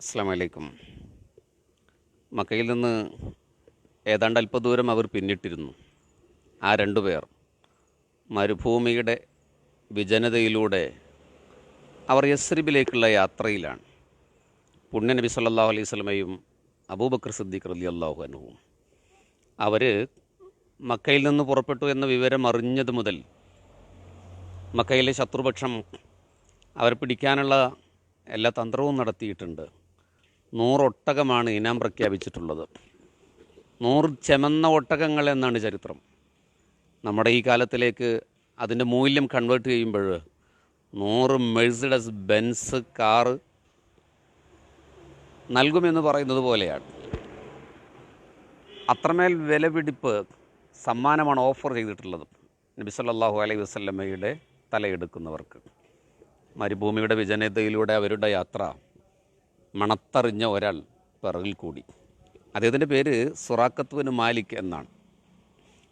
അസ്സാം വലൈക്കും മക്കയിൽ നിന്ന് ഏതാണ്ട് അല്പദൂരം അവർ പിന്നിട്ടിരുന്നു. ആ രണ്ടുപേർ മരുഭൂമിയുടെ വിജനതയിലൂടെ അവർ യസ്രിബിലേക്കുള്ള യാത്രയിലാണ്. പുണ്യ നബി സല്ലല്ലാഹു അലൈഹി സ്വലമയും അബൂബക്കർ സിദ്ദീഖ് റലി അള്ളാഹു അനുവും അവർ മക്കയിൽ നിന്ന് പുറപ്പെട്ടു എന്ന വിവരം അറിഞ്ഞത് മുതൽ മക്കയിലെ ശത്രുപക്ഷം അവർ പിടിക്കാനുള്ള എല്ലാ തന്ത്രവും നടത്തിയിട്ടുണ്ട്. നൂറൊട്ടകമാണ് ഇനാം പ്രഖ്യാപിച്ചിട്ടുള്ളത്. നൂറ് ചെമന്ന ഒട്ടകങ്ങൾ എന്നാണ് ചരിത്രം. നമ്മുടെ ഈ കാലത്തിലേക്ക് അതിന്റെ മൂല്യം കൺവേർട്ട് ചെയ്യുമ്പോൾ നൂറ് മെഴ്സിഡസ് ബെൻസ് കാറ് നൽകുമെന്ന് പറയുന്നത് പോലെയാണ്. അത്രമേൽ വിലപിടിപ്പ് സമ്മാനമാണ് ഓഫർ ചെയ്തിട്ടുള്ളത്. നബി സല്ലല്ലാഹു അലൈഹി വസല്ലമയുടെ തലയെടുക്കുന്നവർക്ക്. മരുഭൂമിയുടെ വിജനതയിലൂടെ അവരുടെ യാത്ര മണത്തറിഞ്ഞ ഒരാൾ പിറകിൽ കൂടി. അദ്ദേഹത്തിന്റെ പേര് സുറാക്കത്തുവിന് മാലിക് എന്നാണ്.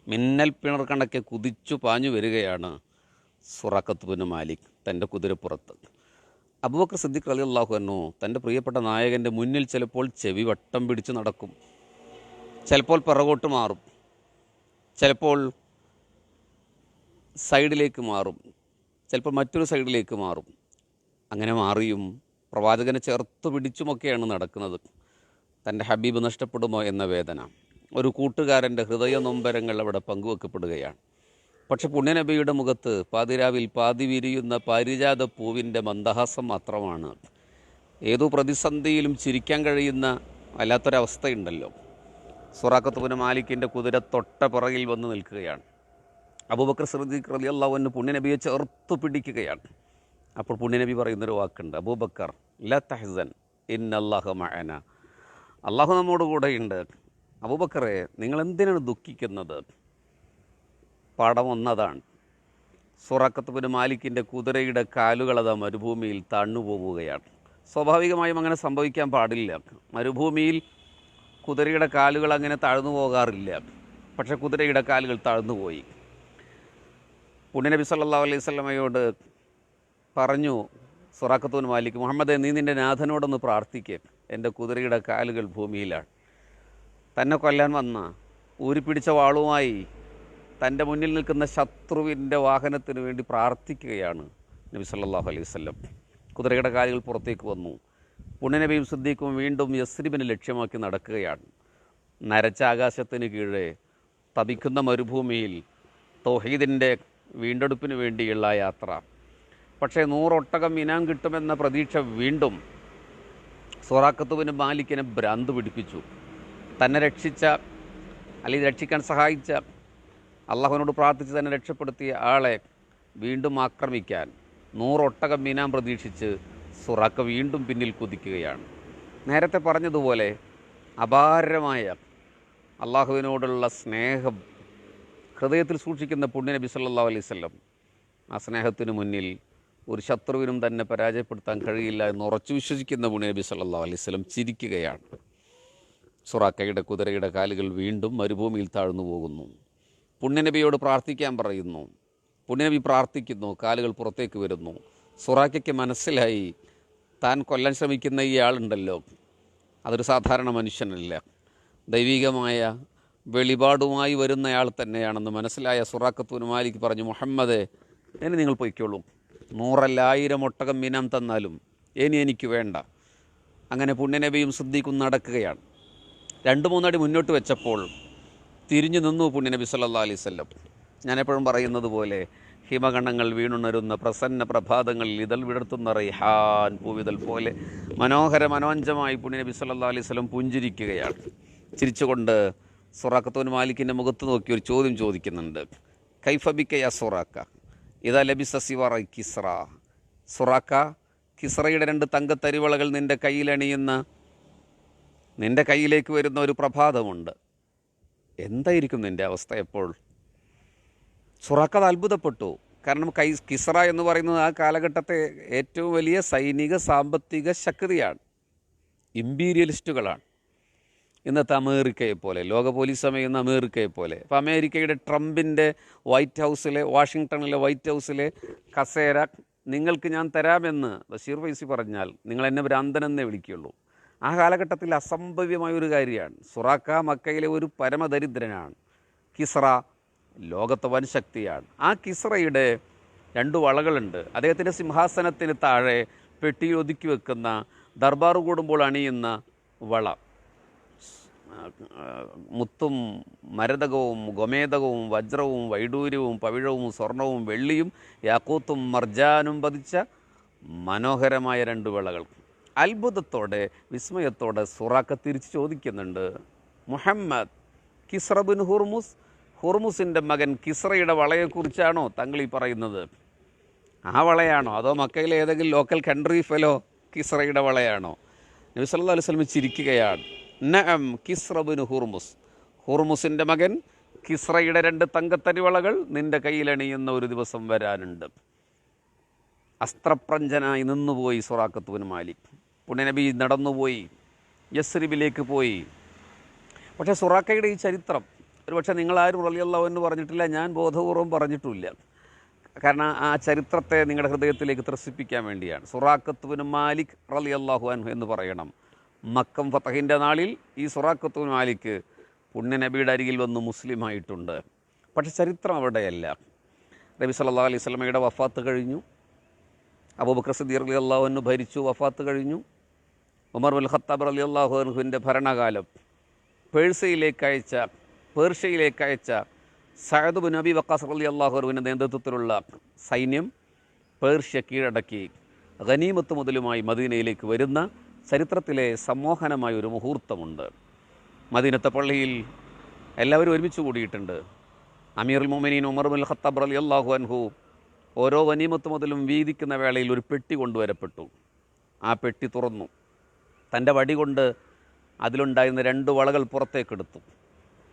മിന്നൽ പിണർ കണക്കെ കുതിച്ചു പാഞ്ഞു വരികയാണ് സുറാക്കത്തുവിന് മാലിക് തന്റെ കുതിരപ്പുറത്ത്. അബൂബക്കർ സിദ്ദിഖ് അലി അള്ളാഹു എന്നു തന്റെ പ്രിയപ്പെട്ട നായകന്റെ മുന്നിൽ ചിലപ്പോൾ ചെവി വട്ടം പിടിച്ച് നടക്കും. ചിലപ്പോൾ പിറകോട്ട് മാറും. ചിലപ്പോൾ സൈഡിലേക്ക് മാറും. ചിലപ്പോൾ മറ്റൊരു സൈഡിലേക്ക് മാറും. അങ്ങനെ മാറിയും പ്രവാചകനെ ചേർത്ത് പിടിച്ചുമൊക്കെയാണ് നടക്കുന്നത്. തന്റെ ഹബീബ് നഷ്ടപ്പെടുമോ എന്ന വേദന. ഒരു കൂട്ടുകാരന്റെ ഹൃദയ നൊമ്പരങ്ങൾ അവിടെ പങ്കുവെക്കപ്പെടുകയാണ്. പക്ഷെ പുണ്യനബിയുടെ മുഖത്ത് പാതിരാവിൽ പാതി വിരിയുന്ന പാരിജാത പൂവിന്റെ മന്ദഹാസം മാത്രമാണ്. ഏതു പ്രതിസന്ധിയിലും ചിരിക്കാൻ കഴിയുന്ന വല്ലാത്തൊരവസ്ഥയുണ്ടല്ലോ. സുറാഖത്തുബിന് മാലിക്കിന്റെ കുതിര തൊട്ട പുറകിൽ വന്ന് നിൽക്കുകയാണ്. അബൂബക്കർ സിദ്ദീഖ് റലി അള്ളാഹുവിന് പുണ്യനബിയെ ചേർത്ത് പിടിക്കുകയാണ്. അപ്പോൾ പുണ്യനബി പറയുന്നൊരു വാക്കുണ്ട് അബൂബക്കർ ല തഹസൻ ഇൻ അള്ളാഹു മഅന. അള്ളാഹു നമ്മോട് കൂടെയുണ്ട്. അബൂബക്കറെ നിങ്ങൾ എന്തിനാണ് ദുഃഖിക്കുന്നത്? പാഠം ഒന്നതാണ്. സുറക്കത്തുപിന് മാലിക്കിന്റെ കുതിരയുടെ കാലുകളത മരുഭൂമിയിൽ തണ്ണുപോവുകയാണ് പോവുകയാണ്. സ്വാഭാവികമായും അങ്ങനെ സംഭവിക്കാൻ പാടില്ല. മരുഭൂമിയിൽ കുതിരയുടെ കാലുകൾ അങ്ങനെ താഴ്ന്നു പോകാറില്ല. പക്ഷെ കുതിരയുടെ കാലുകൾ താഴ്ന്നു പോയി. പുണ്യനബി സല്ലല്ലാഹു അലൈഹി സ്വലമയോട് പറഞ്ഞു സുറാഖത്തൂൻ മാലിക് മുഹമ്മദെ നീ നിന്റെ നാഥനോടൊന്ന് പ്രാർത്ഥിക്കുക എന്റെ കുതിരയുടെ കാലുകൾ ഭൂമിയിലാണ്. തന്നെ കൊല്ലാൻ വന്ന ഊരിപ്പിടിച്ച വാളുമായി തന്റെ മുന്നിൽ നിൽക്കുന്ന ശത്രുവിന്റെ വാഹനത്തിന് വേണ്ടി പ്രാർത്ഥിക്കുകയാണ് നബി സല്ലാഹു അലൈഹി വല്ലം കുതിരയുടെ കാലുകൾ പുറത്തേക്ക് വന്നു. പുണ്യനബിയും സിദ്ദീഖും വീണ്ടും യസ്രിബിനെ ലക്ഷ്യമാക്കി നടക്കുകയാണ്. നരച്ച ആകാശത്തിന് കീഴേ തപിക്കുന്ന മരുഭൂമിയിൽ തൗഹീദിന്റെ വീണ്ടെടുപ്പിന് വേണ്ടിയുള്ള യാത്ര. പക്ഷേ നൂറൊട്ടകം ഇനാം കിട്ടുമെന്ന പ്രതീക്ഷ വീണ്ടും സൊറാക്കത്തുവിന് മാലിക്കിനെ ഭ്രാന്ത് പിടിപ്പിച്ചു. തന്നെ രക്ഷിച്ച അല്ലെങ്കിൽ രക്ഷിക്കാൻ സഹായിച്ച അള്ളാഹുവിനോട് പ്രാർത്ഥിച്ച് തന്നെ രക്ഷപ്പെടുത്തിയ ആളെ വീണ്ടും ആക്രമിക്കാൻ നൂറൊട്ടകം മീനാൻ പ്രതീക്ഷിച്ച് സുറാക്ക വീണ്ടും പിന്നിൽ കുതിക്കുകയാണ്. നേരത്തെ പറഞ്ഞതുപോലെ അപാരമായ അള്ളാഹുവിനോടുള്ള സ്നേഹം ഹൃദയത്തിൽ സൂക്ഷിക്കുന്ന പുണ്യനബി സല്ലല്ലാഹു അലൈഹി വസല്ലം ആ സ്നേഹത്തിന് മുന്നിൽ ഒരു ശത്രുവിനും തന്നെ പരാജയപ്പെടുത്താൻ കഴിയില്ല എന്ന് ഉറച്ചു വിശ്വസിക്കുന്ന മുനബി സല്ലാ അലൈഹി വസല്ലം ചിരിക്കുകയാണ്. സുറാക്കയുടെ കുതിരയുടെ കാലുകൾ വീണ്ടും മരുഭൂമിയിൽ താഴ്ന്നു പോകുന്നു. പുണ്യനബിയോട് പ്രാർത്ഥിക്കാൻ പറയുന്നു. പുണ്യനബി പ്രാർത്ഥിക്കുന്നു കാലുകൾ പുറത്തേക്ക് വരുന്നു. സുറാക്കയ്ക്ക് മനസ്സിലായി താൻ കൊല്ലാൻ ശ്രമിക്കുന്ന ഈ ആളുണ്ടല്ലോ. അതൊരു സാധാരണ മനുഷ്യനല്ല. ദൈവികമായ വെളിപാടുമായി വരുന്നയാൾ തന്നെയാണെന്ന് മനസ്സിലായ സുറാക്കത്തൂന് മാലിക്ക് പറഞ്ഞു മുഹമ്മദേ എന്നെ നിങ്ങൾ പൊയ്ക്കോളൂ. നൂറല്ല ആയിരം ഒട്ടകം മിനം തന്നാലും ഇനി എനിക്ക് വേണ്ട. അങ്ങനെ പുണ്യനബിയും സിദ്ദീഖും നടക്കുകയാണ്. രണ്ട് മൂന്നടി മുന്നോട്ട് വെച്ചപ്പോൾ തിരിഞ്ഞു നിന്നു പുണ്യനബി സല്ലാ അലൈഹി ഞാനെപ്പോഴും പറയുന്നത് പോലെ ഹിമഗണങ്ങൾ വീണുണരുന്ന പ്രസന്ന പ്രഭാതങ്ങളിൽ ഇതൾ വിടർത്തുന്ന റൈഹാൻ പൂവിതൽ പോലെ മനോഹര മനോഞ്ചമായി പുണ്യനബി സല്ലാ അലൈഹി വസല്ലം പുഞ്ചിരിക്കുകയാണ്. ചിരിച്ചുകൊണ്ട് സുറാഖത്തോൻ മാലിക്കിന്റെ മുഖത്ത് നോക്കി ഒരു ചോദ്യം ചോദിക്കുന്നുണ്ട്. കൈഫബിക്കയ സുറാക്ക ഇതാ ലബിസ സിവറ കിസ്റ. സുറാക്ക കിസ്റയുടെ രണ്ട് തങ്കത്തരിവളകൾ നിന്റെ കയ്യിലണിയുന്ന നിന്റെ കയ്യിലേക്ക് വരുന്ന ഒരു പ്രഭാതമുണ്ട്. എന്തായിരിക്കും നിന്റെ അവസ്ഥ എപ്പോൾ? സുറാക്കത് അത്ഭുതപ്പെട്ടു. കാരണം കൈ കിസ്റ എന്ന് പറയുന്നത് ആ കാലഘട്ടത്തെ ഏറ്റവും വലിയ സൈനിക സാമ്പത്തിക ശക്തിയാണ്. ഇമ്പീരിയലിസ്റ്റുകളാണ്. ഇന്നത്തെ അമേരിക്കയെ പോലെ ലോക പോലീസ് സമയുന്ന അമേരിക്കയെ പോലെ. അപ്പോൾ അമേരിക്കയുടെ ട്രംപിന്റെ വൈറ്റ് ഹൗസിലെ വാഷിങ്ടണിലെ വൈറ്റ് ഹൗസിലെ കസേര നിങ്ങൾക്ക് ഞാൻ തരാമെന്ന് ബഷീർ ഫൈസി പറഞ്ഞാൽ നിങ്ങൾ എന്നെ ഭ്രാന്തനെന്നേ വിളിക്കുകയുള്ളൂ. ആ കാലഘട്ടത്തിൽ അസംഭവ്യമായ ഒരു കാര്യമാണ്. സുറാക്ക മക്കയിലെ ഒരു പരമദരിദ്രനാണ്. കിസ്റ ലോകത്തെ വൻ ശക്തിയാണ്. ആ കിസ്റയുടെ രണ്ട് വളകളുണ്ട്. അദ്ദേഹത്തിന്റെ സിംഹാസനത്തിന് താഴെ പെട്ടിയിൽ ഒതുക്കി വെക്കുന്ന ദർബാർ കൂടുമ്പോൾ അണിയുന്ന വള. മുത്തും മരതകവും ഗോമേതകവും വജ്രവും വൈഡൂര്യവും പവിഴവും സ്വർണവും വെള്ളിയും യാക്കൂത്തും മർജാനും പതിച്ച മനോഹരമായ രണ്ട് വിളകൾ. അത്ഭുതത്തോടെ വിസ്മയത്തോടെ സുറാക്ക തിരിച്ച് ചോദിക്കുന്നുണ്ട് മുഹമ്മദ് കിസ്റബിൻ ഹുർമുസ്? ഹുർമുസിന്റെ മകൻ കിസ്റയുടെ വളയെക്കുറിച്ചാണോ തങ്ങൾ ഈ പറയുന്നത്? ആ വളയാണോ? അതോ മക്കയിലെ ഏതെങ്കിലും ലോക്കൽ കൺട്രി ഫെലോ കിസ്റയുടെ വളയാണോ? നബി സല്ലല്ലാഹു അലൈഹി വസല്ലം ചിരിക്കുകയാണ്. നഅം കിസ്രബിന് ഹുർമുസ്. ഹുർമുസിന്റെ മകൻ കിസ്രയുടെ രണ്ട് തങ്കത്തരിവളകൾ നിന്റെ കയ്യിലണിയുന്ന ഒരു ദിവസം വരാനുണ്ട്. അസ്ത്രപ്രഞ്ജനായി നിന്നുപോയി സുറാക്കത്തുവിന് മാലിക്. പുണ്യനബി നടന്നുപോയി യസ്രിബിലേക്ക് പോയി. പക്ഷേ സുറാക്കയുടെ ഈ ചരിത്രം ഒരു പക്ഷേ നിങ്ങളാരും റലിയല്ലാവു പറഞ്ഞിട്ടില്ല ഞാൻ ബോധപൂർവം പറഞ്ഞിട്ടില്ല. കാരണം ആ ചരിത്രത്തെ നിങ്ങളുടെ ഹൃദയത്തിലേക്ക് ത്രസിപ്പിക്കാൻ വേണ്ടിയാണ്. സുറാക്കത്തുവിന് മാലിക് റളിയല്ലാഹു അൻഹു എന്ന് പറയണം. മക്കം ഫത്തഹിന്റെ നാളിൽ ഈ സുറാഖത്തു മാലിക് പുണ്യനബിയുടെ അരികിൽ വന്ന് മുസ്ലിമായിട്ടുണ്ട്. പക്ഷെ ചരിത്രം അവിടെയല്ല. നബി സല്ലാ അലൈഹി സ്വലമയുടെ വഫാത്ത് കഴിഞ്ഞു. അബൂബക്കർ സദീർ അലി അള്ളാഹുവിന് ഭരിച്ചു വഫാത്ത് കഴിഞ്ഞു. ഉമർ ഉൽ ഖത്താബ് അലി അള്ളാഹുഹുവിന്റെ ഭരണകാലം. പേഴ്സയിലേക്ക് അയച്ച പേർഷ്യയിലേക്ക് അയച്ച സയദുബ് നബി വക്കാസ് അലി അള്ളാഹുഹുവിന്റെ നേതൃത്വത്തിലുള്ള സൈന്യം പേർഷ്യ കീഴടക്കി ഖനീമത്ത് മുതലുമായി മദീനയിലേക്ക് വരുന്ന ചരിത്രത്തിലെ സമ്മോഹനമായ ഒരു മുഹൂർത്തമുണ്ട്. മദീനത്തെ പള്ളിയിൽ എല്ലാവരും ഒരുമിച്ച് കൂടിയിട്ടുണ്ട്. അമീറുൽ മൊമിനീൻ ഉമർ ഉൽ ഖത്താബ് അലി അള്ളാഹു അൻഹു ഓരോ വനീമത്ത് മുതലും വീതിക്കുന്ന വേളയിൽ ഒരു പെട്ടി കൊണ്ടുവരപ്പെട്ടു. ആ പെട്ടി തുറന്നു. തന്റെ വടി കൊണ്ട് അതിലുണ്ടായിരുന്ന രണ്ട് വളകൾ പുറത്തേക്കെടുത്തു.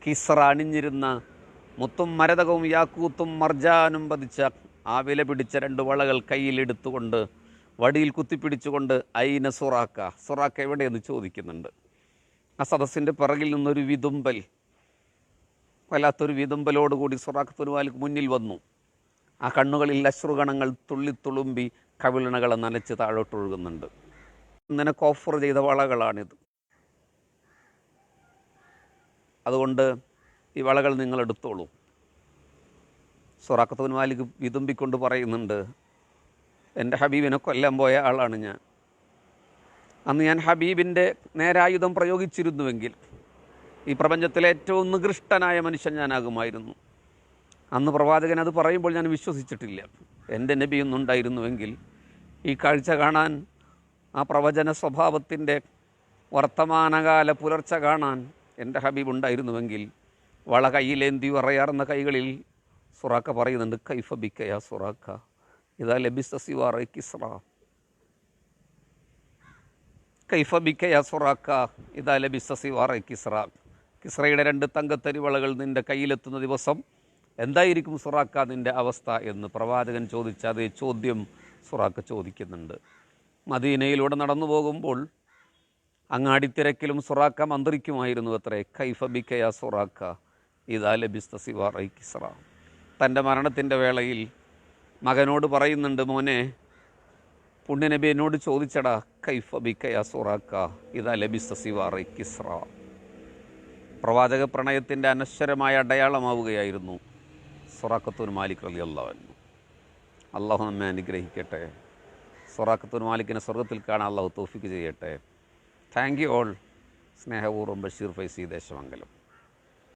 കിസ്ര അണിഞ്ഞിരുന്ന മുത്തും മരതകവും യാക്കൂത്തും മർജാനും പതിച്ച ആ വില പിടിച്ച രണ്ട് വളകൾ കയ്യിലെടുത്തുകൊണ്ട് വടിയിൽ കുത്തിപ്പിടിച്ചുകൊണ്ട് ഐന സുറാക്ക? സുറാക്ക എവിടെയെന്ന് ചോദിക്കുന്നുണ്ട്. ആ സദസ്സിന്റെ പിറകിൽ നിന്നൊരു വിതുമ്പൽ വല്ലാത്തൊരു വിതുമ്പലോടുകൂടി സുറാഖത്തുൽ മാലിക് മുന്നിൽ വന്നു. ആ കണ്ണുകളിൽ അശ്രുഗണങ്ങൾ തുള്ളിത്തുളുമ്പി കവിളിണകളെ നനച്ച് താഴോട്ടൊഴുകുന്നുണ്ട്. നിനക്ക് ഓഫർ ചെയ്ത വളകളാണിത്. അതുകൊണ്ട് ഈ വളകൾ നിങ്ങൾ എടുത്തോളൂ. സുറാഖത്തുൽ മാലിക് വിതുമ്പിക്കൊണ്ട് പറയുന്നുണ്ട് എന്റെ ഹബീബിനെ കൊല്ലാൻ പോയ ആളാണ് ഞാൻ. അന്ന് ഞാൻ ഹബീബിന്റെ നേരായുധം പ്രയോഗിച്ചിരുന്നുവെങ്കിൽ ഈ പ്രപഞ്ചത്തിലെ ഏറ്റവും നികൃഷ്ടനായ മനുഷ്യൻ ഞാനാകുമായിരുന്നു. അന്ന് പ്രവാചകൻ അത് പറയുമ്പോൾ ഞാൻ വിശ്വസിച്ചിട്ടില്ല. എന്റെ നബിയൊന്നുണ്ടായിരുന്നുവെങ്കിൽ ഈ കാഴ്ച കാണാൻ ആ പ്രവചന സ്വഭാവത്തിന്റെ വർത്തമാനകാല പുലർച്ച കാണാൻ എന്റെ ഹബീബ് ഉണ്ടായിരുന്നുവെങ്കിൽ വള കയ്യിലേന്തി പറയാറുന്ന കൈകളിൽ സുറാക്ക പറയുന്നുണ്ട് കൈഫ ബിക്കയ സുറാക്ക. ഇതാ ലബിസ്ത സിവാറ കിസ്റ കൈഫ ബിക്കയ സുറാക്ക ഇതാ ലബിസ്ത സിവാറ കിസ്റ കിസ്റയുടെ രണ്ട് തങ്കത്തരിവളകൾ നിന്റെ കയ്യിലെത്തുന്ന ദിവസം എന്തായിരിക്കും സുറാക്ക നിന്റെ അവസ്ഥ എന്ന് പ്രവാചകൻ ചോദിച്ച അതേ ചോദ്യം സുറാക്ക ചോദിക്കുന്നുണ്ട്. മദീനയിലൂടെ നടന്നു പോകുമ്പോൾ അങ്ങാടിത്തിരക്കിലും സുറാക്ക മന്ത്രിക്കുമായിരുന്നു അത്രേ. കൈഫ ബിക്കയ സുറാക്ക? ഇതാ ലബിസ്ത സിവാറ കിസ്റ. തന്റെ മരണത്തിന്റെ വേളയിൽ മകനോട് പറയുന്നുണ്ട് മോനെ പുണ്യനബി എന്നോട് ചോദിച്ചടാ കൈഫ ബിക്കയ സുറാക്ക ഇതാ ലബിസ്ത സിവാറ കിസ്റ. പ്രവാചക പ്രണയത്തിന്റെ അനശ്വരമായ അടയാളമാവുകയായിരുന്നു സൊറാക്കത്തൂൻ മാലിക് അലി അള്ളാഹു അള്ളാഹു നമ്മെ അനുഗ്രഹിക്കട്ടെ. സൊറാക്കത്തൂൻ മാലിക്കിനെ സ്വർഗത്തിൽ കാണാൻ അള്ളാഹു തോഫിക്ക് ചെയ്യട്ടെ. താങ്ക് യു ഓൾ സ്നേഹപൂർവം ബഷീർ ഫൈസി ദേശമംഗലം.